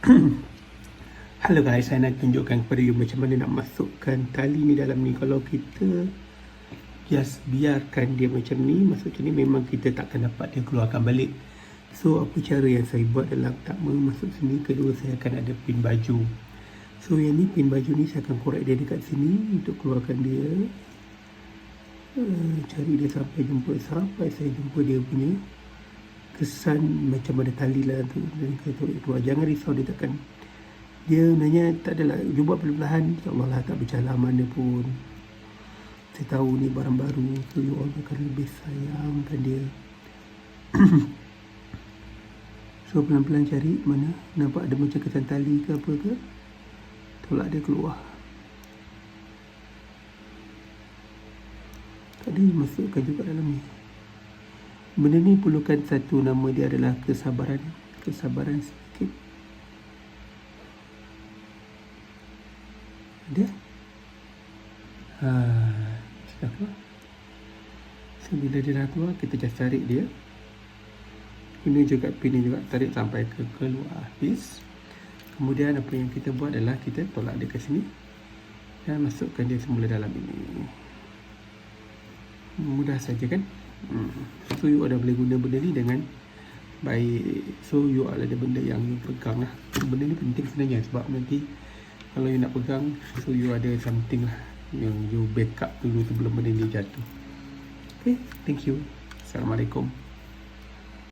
Hello guys, saya nak tunjukkan kepada you macam mana nak masukkan tali ni dalam ni. Kalau kita just biarkan dia macam ni, maksudnya ni memang kita takkan dapat dia keluarkan balik. So, apa cara yang saya buat adalah pertama masuk sini, kedua saya akan ada pin baju. So, yang ni pin baju ni saya akan korek dia dekat sini untuk keluarkan dia. Uh, cari dia sampai jumpa, sampai saya jumpa dia punya kesan macam ada tali lah tu. Dan kata itu jangan risau dia takkan. Dia nanya tak adalah dia buat perlahan insyaAllah lah tak bercalar mana pun. Saya tahu ni barang baru so you all akan lebih sayangkan dia. So pelan-pelan cari mana nampak ada macam kesan tali ke apa ke tolak dia keluar. Tadi masukkan juga dalam ni Benda ni perlukan satu nama dia adalah kesabaran. Kesabaran sikit. Ada? Ha, sudah keluar. So, bila dia dah keluar, kita just tarik dia. Ini juga pin ni juga tarik sampai ke keluar habis. Kemudian apa yang kita buat adalah kita tolak dia ke sini dan masukkan dia semula dalam ini. Mudah saja kan? Hmm. So you ada boleh guna benda ni dengan baik. So you ada benda yang you pegang lah. Benda ni penting sebenarnya sebab nanti Kalau you nak pegang So you ada something lah Yang you backup dulu sebelum benda ni jatuh. Okay, thank you. Assalamualaikum